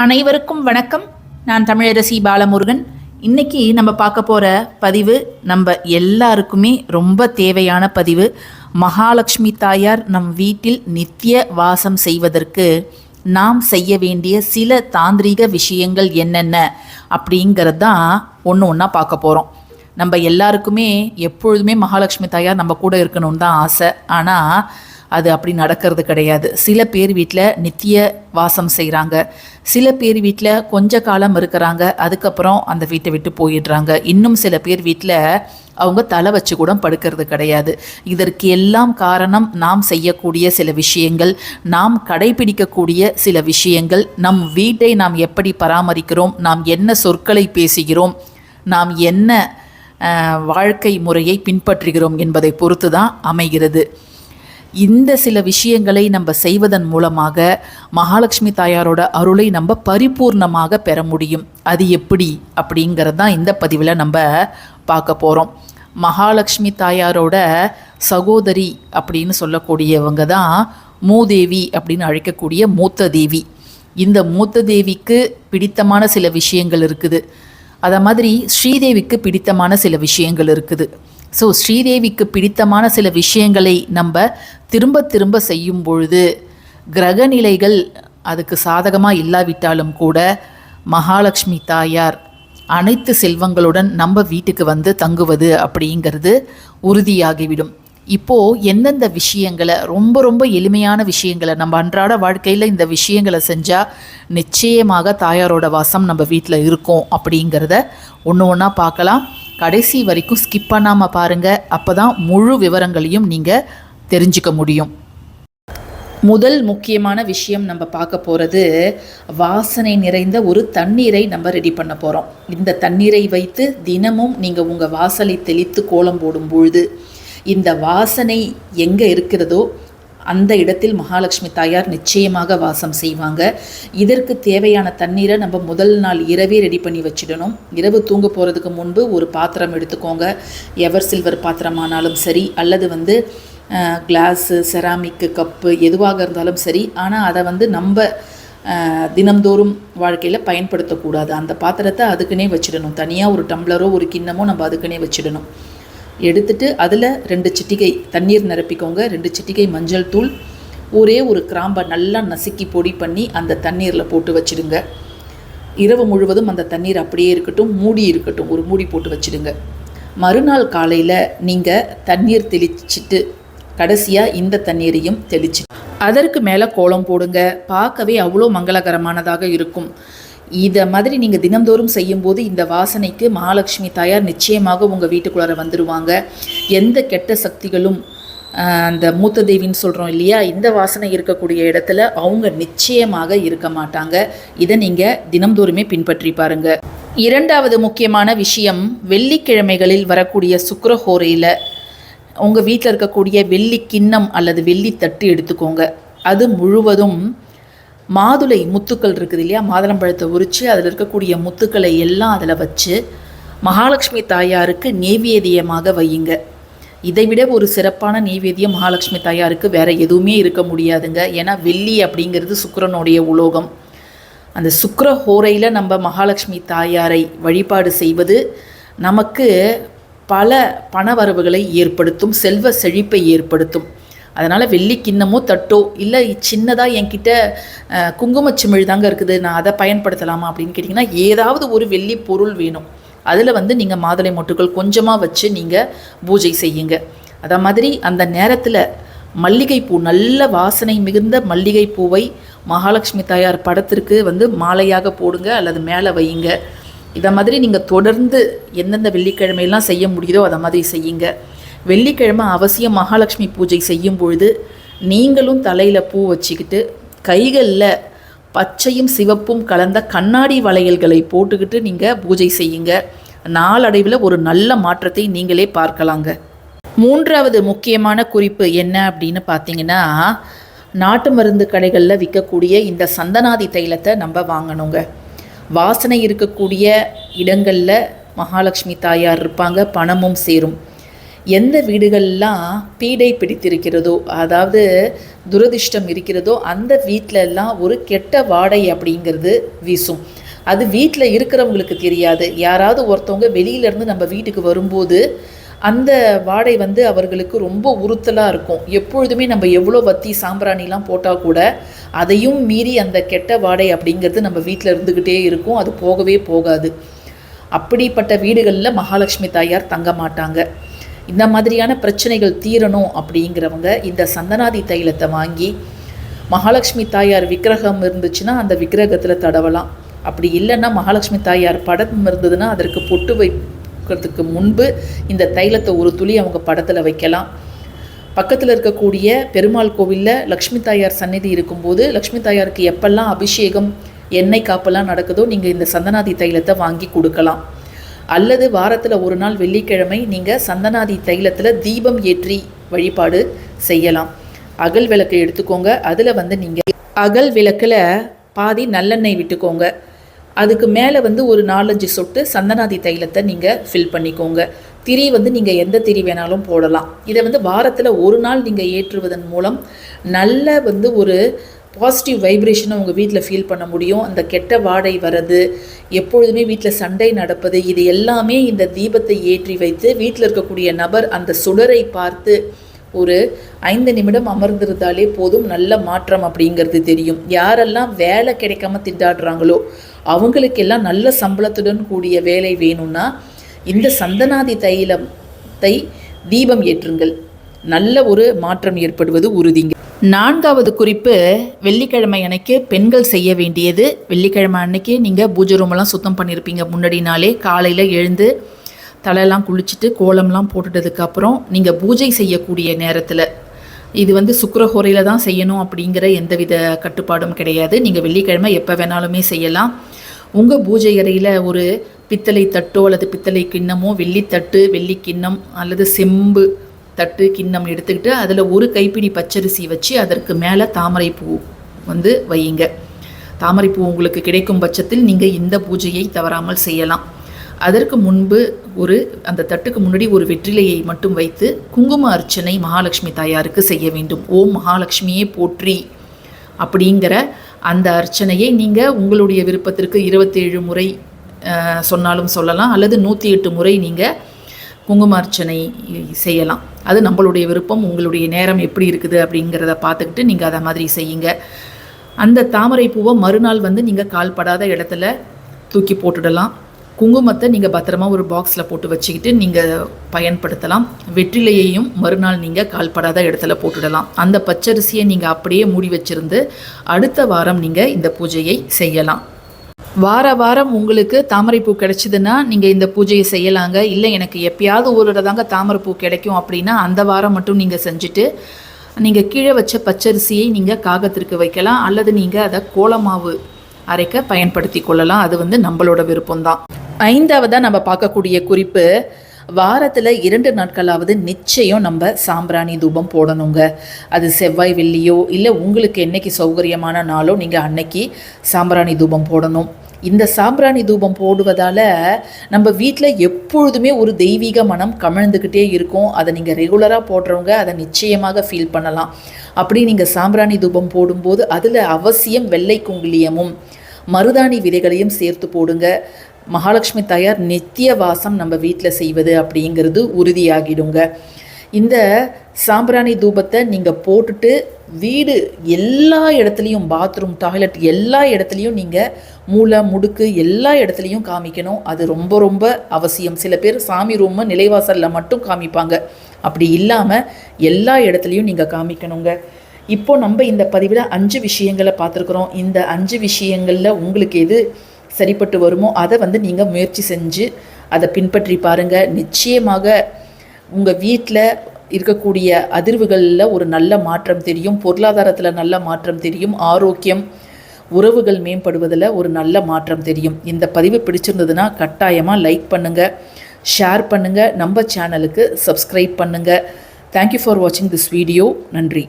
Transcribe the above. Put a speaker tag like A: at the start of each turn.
A: அனைவருக்கும் வணக்கம். நான் தமிழரசி பாலமுருகன். இன்னைக்கு நம்ம பார்க்க போகிற பதிவு நம்ம எல்லாருக்குமே ரொம்ப தேவையான பதிவு. மகாலட்சுமி தாயார் நம் வீட்டில் நித்திய வாசம் செய்வதற்கு நாம் செய்ய வேண்டிய சில தாந்திரிக விஷயங்கள் என்னென்ன அப்படிங்கிறது தான் ஒன்று ஒன்றா பார்க்க போகிறோம் நம்ம எல்லாருக்குமே எப்பொழுதுமே மகாலட்சுமி தாயார் நம்ம கூட இருக்கணும்னு தான் ஆசை. ஆனால் அது அப்படி நடக்கிறது கிடையாது. சில பேர் வீட்டில் நித்திய வாசம் செய்கிறாங்க சில பேர் வீட்டில் கொஞ்ச காலம் இருக்கிறாங்க. அதுக்கப்புறம் அந்த வீட்டை விட்டு போயிடுறாங்க. இன்னும் சில பேர் வீட்டில் அவங்க தலை வச்சு கூட படுக்கிறது கிடையாது. இதற்கு எல்லாம் காரணம் நாம் செய்யக்கூடிய சில விஷயங்கள் நாம் கடைபிடிக்கக்கூடிய சில விஷயங்கள். நம் வீட்டை நாம் எப்படி பராமரிக்கிறோம்? நாம் என்ன சொற்களை பேசுகிறோம்? நாம் என்ன வாழ்க்கை முறையை பின்பற்றுகிறோம் என்பதை பொறுத்து தான் அமைகிறது. இந்த சில விஷயங்களை நம்ம செய்வதன் மூலமாக மகாலட்சுமி தாயாரோட அருளை நம்ம பரிபூர்ணமாக பெற முடியும். அது எப்படி? அப்படிங்கிறது தான் இந்த பதிவில் நம்ம பார்க்க போகிறோம் மகாலட்சுமி தாயாரோட சகோதரி அப்படின்னு சொல்லக்கூடியவங்க தான் மூதேவி அப்படின்னு அழைக்கக்கூடிய மூத்த தேவி இந்த மூத்த தேவிக்கு பிடித்தமான சில விஷயங்கள் இருக்குது. அதை மாதிரி ஸ்ரீதேவிக்கு பிடித்தமான சில விஷயங்கள் இருக்குது. ஸோ ஸ்ரீதேவிக்கு பிடித்தமான சில விஷயங்களை நம்ம திரும்ப திரும்ப செய்யும் பொழுது கிரகநிலைகள் அதுக்கு சாதகமாக இல்லாவிட்டாலும் கூட மகாலட்சுமி தாயார் அனைத்து செல்வங்களுடன் நம்ம வீட்டுக்கு வந்து தங்குவது அப்படிங்கிறது உறுதியாகிவிடும். இப்போது எந்தெந்த விஷயங்களை ரொம்ப ரொம்ப எளிமையான விஷயங்களை நம்ம அன்றாட வாழ்க்கையில் இந்த விஷயங்களை செஞ்சால் நிச்சயமாக தாயாரோட வாசம் நம்ம வீட்டில் இருக்கும் அப்படிங்கிறத ஒன்று ஒன்றா பார்க்கலாம். கடைசி வரைக்கும் ஸ்கிப் பண்ணாமல் பாருங்கள் அப்போ தான் முழு விவரங்களையும் நீங்கள் தெரிஞ்சுக்க முடியும். முதல் முக்கியமான விஷயம் நம்ம பார்க்க போகிறது வாசனை நிறைந்த ஒரு தண்ணீரை நம்ம ரெடி பண்ண போகிறோம் இந்த தண்ணீரை வைத்து தினமும் நீங்கள் உங்கள் வாசலை தெளித்து கோலம் போடும் பொழுது இந்த வாசனை எங்கே இருக்கிறதோ அந்த இடத்தில் மகாலட்சுமி தாயார் நிச்சயமாக வாசம் செய்வாங்க. இதற்கு தேவையான தண்ணீரை நம்ம முதல் நாள் இரவே ரெடி பண்ணி வச்சிடணும். இரவு தூங்க போகிறதுக்கு முன்பு ஒரு பாத்திரம் எடுத்துக்கோங்க. எவர் சில்வர் பாத்திரமானாலும் சரி அல்லது வந்து கிளாஸு செராமிக்கு கப்பு எதுவாக இருந்தாலும் சரி. ஆனால் அதை வந்து நம்ம தினம்தோறும் வாழ்க்கையில் பயன்படுத்தக்கூடாது. அந்த பாத்திரத்தை அதுக்குன்னே வச்சிடணும். தனியாக ஒரு டம்ளரோ ஒரு கிண்ணமோ நம்ம அதுக்குன்னே வச்சிடணும். எடுத்துட்டு அதில் ரெண்டு சிட்டிகை தண்ணீர் நிரப்பிக்கோங்க. ரெண்டு சிட்டிகை மஞ்சள் தூள் ஒரே ஒரு கிராம்பை நல்லா நசுக்கி பொடி பண்ணி அந்த தண்ணீரில் போட்டு வச்சிடுங்க. இரவு முழுவதும் அந்த தண்ணீர் அப்படியே இருக்கட்டும் மூடி இருக்கட்டும் ஒரு மூடி போட்டு வச்சிடுங்க. மறுநாள் காலையில் நீங்கள் தண்ணீர் தெளிச்சிட்டு கடைசியாக இந்த தண்ணீரையும் தெளிச்சு அதற்கு மேலே கோலம் போடுங்க. பார்க்கவே அவ்வளோ மங்களகரமானதாக இருக்கும். இதை மாதிரி நீங்கள் தினம்தோறும் செய்யும்போது இந்த வாசனைக்கு மகாலட்சுமி தாயார் நிச்சயமாக உங்கள் வீட்டுக்குள்ளார வந்துடுவாங்க எந்த கெட்ட சக்திகளும் அந்த மூத்த தேவின்னு சொல்கிறோம் இல்லையா இந்த வாசனை இருக்கக்கூடிய இடத்துல அவங்க நிச்சயமாக இருக்க மாட்டாங்க. இதை நீங்கள் தினம்தோறுமே பின்பற்றி பாருங்க. இரண்டாவது முக்கியமான விஷயம் வெள்ளிக்கிழமைகளில் வரக்கூடிய சுக்கரஹோரையில் உங்கள் வீட்டில் இருக்கக்கூடிய வெள்ளி கிண்ணம் அல்லது வெள்ளி தட்டு எடுத்துக்கோங்க. அது முழுவதும் மாதுளை முத்துக்கள் இருக்குது இல்லையா? மாதுளம்பழத்தை உரித்து அதில் இருக்கக்கூடிய முத்துக்களை எல்லாம் அதில் வச்சு மகாலட்சுமி தாயாருக்கு நேவேதியமாக வையுங்க. இதை விட ஒரு சிறப்பான நெய்வேதியம் மகாலட்சுமி தாயாருக்கு வேற எதுவுமே இருக்க முடியாதுங்க. ஏன்னா வெள்ளி அப்படிங்கிறது சுக்கரனுடைய உலோகம். அந்த சுக்கர ஹோரையில் நம்ம மகாலட்சுமி தாயாரை வழிபாடு செய்வது நமக்கு பல பணவரவுகளை ஏற்படுத்தும் செல்வ செழிப்பை ஏற்படுத்தும். அதனால் வெள்ளி கிண்ணமோ தட்டோ இல்லை சின்னதாக என்கிட்ட குங்குமச்சிமிழ் தாங்க இருக்குது. நான் அதை பயன்படுத்தலாமா அப்படின்னு கேட்டிங்கன்னா ஏதாவது ஒரு வெள்ளி பொருள் வேணும். அதில் வந்து நீங்கள் மாதுளை மொட்டுகள் கொஞ்சமாக வச்சு நீங்கள் பூஜை செய்யுங்க. அதே மாதிரி அந்த நேரத்தில் மல்லிகைப்பூ நல்ல வாசனை மிகுந்த மல்லிகைப்பூவை மகாலட்சுமி தாயார் படத்திற்கு வந்து மாலையாக போடுங்க அல்லது மேலே வையுங்க. இதை மாதிரி நீங்கள் தொடர்ந்து எந்தெந்த வெள்ளிக்கிழமையெல்லாம் செய்ய முடியுதோ அதை மாதிரி செய்யுங்க. வெள்ளிக்கிழமை அவசியம் மகாலட்சுமி பூஜை செய்யும் பொழுது நீங்களும் தலையில் பூ வச்சுக்கிட்டு கைகளில் பச்சையும் சிவப்பும் கலந்த கண்ணாடி வளையல்களை போட்டுக்கிட்டு நீங்கள் பூஜை செய்யுங்க. நாளடைவில் ஒரு நல்ல மாற்றத்தை நீங்களே பார்க்கலாங்க. மூன்றாவது முக்கியமான குறிப்பு என்ன அப்படின்னு பார்த்தீங்கன்னா நாட்டு மருந்து கடைகளில் விற்கக்கூடிய இந்த சந்தனாதி தைலத்தை நம்ம வாங்கணுங்க. வாசனை இருக்கக்கூடிய இடங்களில் மகாலட்சுமி தாயார் இருப்பாங்க பணமும் சேரும். எந்த வீடுகள்லாம் பீடை பிடித்திருக்கிறதோ அதாவது துரதிர்ஷ்டம் இருக்கிறதோ அந்த வீட்டிலெல்லாம் ஒரு கெட்ட வாடை அப்படிங்கிறது வீசும். அது வீட்டில் இருக்கிறவங்களுக்கு தெரியாது. யாராவது ஒருத்தவங்க வெளியிலேருந்து நம்ம வீட்டுக்கு வரும்போது அந்த வாடை வந்து அவர்களுக்கு ரொம்ப உறுத்தலாக இருக்கும். எப்பொழுதுமே நம்ம எவ்வளோ வத்தி சாம்பிராணிலாம் போட்டால் கூட அதையும் மீறி அந்த கெட்ட வாடை அப்படிங்கிறது நம்ம வீட்டில் இருந்துக்கிட்டே இருக்கும். அது போகவே போகாது. அப்படிப்பட்ட வீடுகளில் மகாலட்சுமி தாயார் தங்க மாட்டாங்க. இந்த மாதிரியான பிரச்சனைகள் தீரணும் அப்படிங்கிறவங்க இந்த சந்தனாதி தைலத்தை வாங்கி மகாலட்சுமி தாயார் விக்கிரகம் இருந்துச்சுன்னா அந்த விக்கிரகத்தில் தடவலாம். அப்படி இல்லைன்னா மகாலட்சுமி தாயார் படம் இருந்ததுன்னா அதற்கு பொட்டு வைக்கிறதுக்கு முன்பு இந்த தைலத்தை ஒரு துளி அவங்க படத்தில் வைக்கலாம். பக்கத்தில் இருக்கக்கூடிய பெருமாள் கோவிலில் லக்ஷ்மி தாயார் சந்நிதி இருக்கும்போது லக்ஷ்மி தாயாருக்கு எப்பெல்லாம் அபிஷேகம் எண்ணெய் காப்பெல்லாம் நடக்குதோ நீங்கள் இந்த சந்தனாதி தைலத்தை வாங்கி கொடுக்கலாம். அல்லது வாரத்தில் ஒரு நாள் வெள்ளிக்கிழமை நீங்கள் சந்தனாதி தைலத்தில் தீபம் ஏற்றி வழிபாடு செய்யலாம். அகல் விளக்கு எடுத்துக்கோங்க. அதில் வந்து நீங்கள் அகல் விளக்கில் பாதி நல்லெண்ணெய் விட்டுக்கோங்க. அதுக்கு மேலே வந்து ஒரு நாலஞ்சு சொட்டு சந்தனாதி தைலத்தை நீங்கள் ஃபில் பண்ணிக்கோங்க. திரி வந்து நீங்கள் எந்த திரி வேணாலும் போடலாம். இதை வந்து வாரத்தில் ஒரு நாள் நீங்கள் ஏற்றுவதன் மூலம் நல்ல வந்து ஒரு பாசிட்டிவ் வைப்ரேஷனை உங்கள் வீட்டில் ஃபீல் பண்ண முடியும். அந்த கெட்ட வாடை வர்றது எப்பொழுதுமே வீட்டில் சண்டை நடப்பது இது எல்லாமே இந்த தீபத்தை ஏற்றி வைத்து வீட்டில் இருக்கக்கூடிய நபர் அந்த சுடரை பார்த்து ஒரு ஐந்து நிமிடம் அமர்ந்திருந்தாலே போதும் நல்ல மாற்றம் அப்படிங்கிறது தெரியும். யாரெல்லாம் வேலை கிடைக்காம திண்டாடுறாங்களோ அவங்களுக்கெல்லாம் நல்ல சம்பளத்துடன் கூடிய வேலை வேணும்னா இந்த சந்தனாதி தைலத்தை தீபம் ஏற்றுங்கள். நல்ல ஒரு மாற்றம் ஏற்படுவது உறுதிங்க. நான்காவது குறிப்பு வெள்ளிக்கிழமை அன்னைக்கு பெண்கள் செய்ய வேண்டியது. வெள்ளிக்கிழமை அன்னைக்கு நீங்கள் பூஜை ரூமெல்லாம் சுத்தம் பண்ணியிருப்பீங்க முன்னாடி நாளே காலையில் எழுந்து தலையெல்லாம் குளிச்சுட்டு கோலம்லாம் போட்டுட்டதுக்கப்புறம் நீங்கள் பூஜை செய்யக்கூடிய நேரத்தில் இது வந்து சுக்கரஹோரையில் தான் செய்யணும் அப்படிங்கிற எந்தவித கட்டுப்பாடும் கிடையாது. நீங்கள் வெள்ளிக்கிழமை எப்போ வேணாலுமே செய்யலாம். உங்கள் பூஜை அறையில் ஒரு பித்தளை தட்டோ அல்லது பித்தளை கிண்ணமோ வெள்ளித்தட்டு வெள்ளி கிண்ணம் அல்லது செம்பு தட்டு கிண்ணம் எடுத்துக்கிட்டு அதில் ஒரு கைப்பிடி பச்சரிசி வச்சு அதற்கு மேலே தாமரைப்பூ வந்து வையுங்க. தாமரைப்பூ உங்களுக்கு கிடைக்கும் பட்சத்தில் நீங்கள் இந்த பூஜையை தவறாமல் செய்யலாம். அதற்கு முன்பு ஒரு அந்த தட்டுக்கு முன்னாடி ஒரு வெற்றிலையை மட்டும் வைத்து குங்கும அர்ச்சனை மகாலட்சுமி தாயாருக்கு செய்ய வேண்டும். ஓம் மகாலட்சுமியே போற்றி அப்படிங்கிற அந்த அர்ச்சனையை நீங்கள் உங்களுடைய விருப்பத்திற்கு இருபத்தேழு முறை சொன்னாலும் சொல்லலாம். அல்லது நூற்றி எட்டு முறை நீங்கள் குங்கும அர்ச்சனை செய்யலாம். அது நம்மளுடைய விருப்பம் உங்களுடைய நேரம் எப்படி இருக்குது அப்படிங்கிறத பார்த்துக்கிட்டு நீங்கள் அதை மாதிரி செய்யுங்க. அந்த தாமரை பூவை மறுநாள் வந்து நீங்கள் கால்படாத இடத்துல தூக்கி போட்டுடலாம். குங்குமத்தை நீங்கள் பத்திரமா ஒரு பாக்ஸில் போட்டு வச்சுக்கிட்டு நீங்கள் பயன்படுத்தலாம். வெற்றிலையையும் மறுநாள் நீங்கள் கால்படாத இடத்துல போட்டுடலாம். அந்த பச்சரிசியை நீங்கள் அப்படியே மூடி வச்சுருந்து அடுத்த வாரம் நீங்கள் இந்த பூஜையை செய்யலாம். வார வாரம் உங்களுக்கு தாமரைப்பூ கிடைச்சிதுன்னா நீங்கள் இந்த பூஜையை செய்யலாங்க. இல்லை எனக்கு எப்பயாவது ஒரு தாங்க தாமரைப்பூ கிடைக்கும் அப்படின்னா அந்த வாரம் மட்டும் நீங்கள் செஞ்சுட்டு நீங்கள் கீழே வச்ச பச்சரிசியை நீங்கள் காகத்திற்கு வைக்கலாம். அல்லது நீங்கள் அதை கோலமாவு அரைக்க பயன்படுத்தி கொள்ளலாம். அது வந்து நம்மளோட விருப்பம்தான். ஐந்தாவதாக நம்ம பார்க்கக்கூடிய குறிப்பு வாரத்தில் இரண்டு நாட்களாவது நிச்சயம் நம்ம சாம்பிராணி தூபம் போடணுங்க. அது செவ்வாய் வெள்ளியோ இல்லை உங்களுக்கு என்னைக்கு சௌகரியமான நாளோ நீங்கள் அன்னைக்கு சாம்பிராணி தூபம் போடணும். இந்த சாம்பிராணி தூபம் போடுவதால் நம்ம வீட்டில் எப்பொழுதுமே ஒரு தெய்வீக மனம் கமிழ்ந்துக்கிட்டே இருக்கும். அதை நீங்கள் ரெகுலராக போடுறவங்க அதை நிச்சயமாக ஃபீல் பண்ணலாம். அப்படி நீங்கள் சாம்பிராணி தூபம் போடும்போது அதில் அவசியம் வெள்ளை குங்குலியமும் மருதாணி விதைகளையும் சேர்த்து போடுங்க. மகாலட்சுமி தாயார் நித்திய வாசம் நம்ம வீட்டில் செய்வது அப்படிங்கிறது உறுதியாகிடுங்க. இந்த சாம்பிராணி தூபத்தை நீங்கள் போட்டுட்டு வீடு எல்லா இடத்துலையும் பாத்ரூம் டாய்லெட் எல்லா இடத்துலையும் நீங்கள் மூளை முடுக்கு எல்லா இடத்துலையும் காமிக்கணும். அது ரொம்ப ரொம்ப அவசியம். சில பேர் சாமி ரூமு நிலைவாசலில் மட்டும் காமிப்பாங்க. அப்படி இல்லாமல் எல்லா இடத்துலையும் நீங்கள் காமிக்கணுங்க. இப்போ நம்ம இந்த பதிவில் அஞ்சு விஷயங்களை பார்த்துருக்குறோம். இந்த அஞ்சு விஷயங்களில் உங்களுக்கு எது சரிப்பட்டு வருமோ அதை வந்து நீங்கள் முயற்சி செஞ்சு அதை பின்பற்றி பாருங்கள் நிச்சயமாக உங்கள் வீட்டில் இருக்கக்கூடிய அதிர்வுகளில் ஒரு நல்ல மாற்றம் தெரியும். பொருளாதாரத்தில் நல்ல மாற்றம் தெரியும். ஆரோக்கியம் உறவுகள் மேம்படுவதில் ஒரு நல்ல மாற்றம் தெரியும். இந்த பதிவு பிடிச்சிருந்ததுன்னா கட்டாயமாக லைக் பண்ணுங்கள் ஷேர் பண்ணுங்கள் நம்ம சேனலுக்கு சப்ஸ்கிரைப் பண்ணுங்கள் தேங்க்யூ ஃபார் வாட்சிங் திஸ் வீடியோ நன்றி.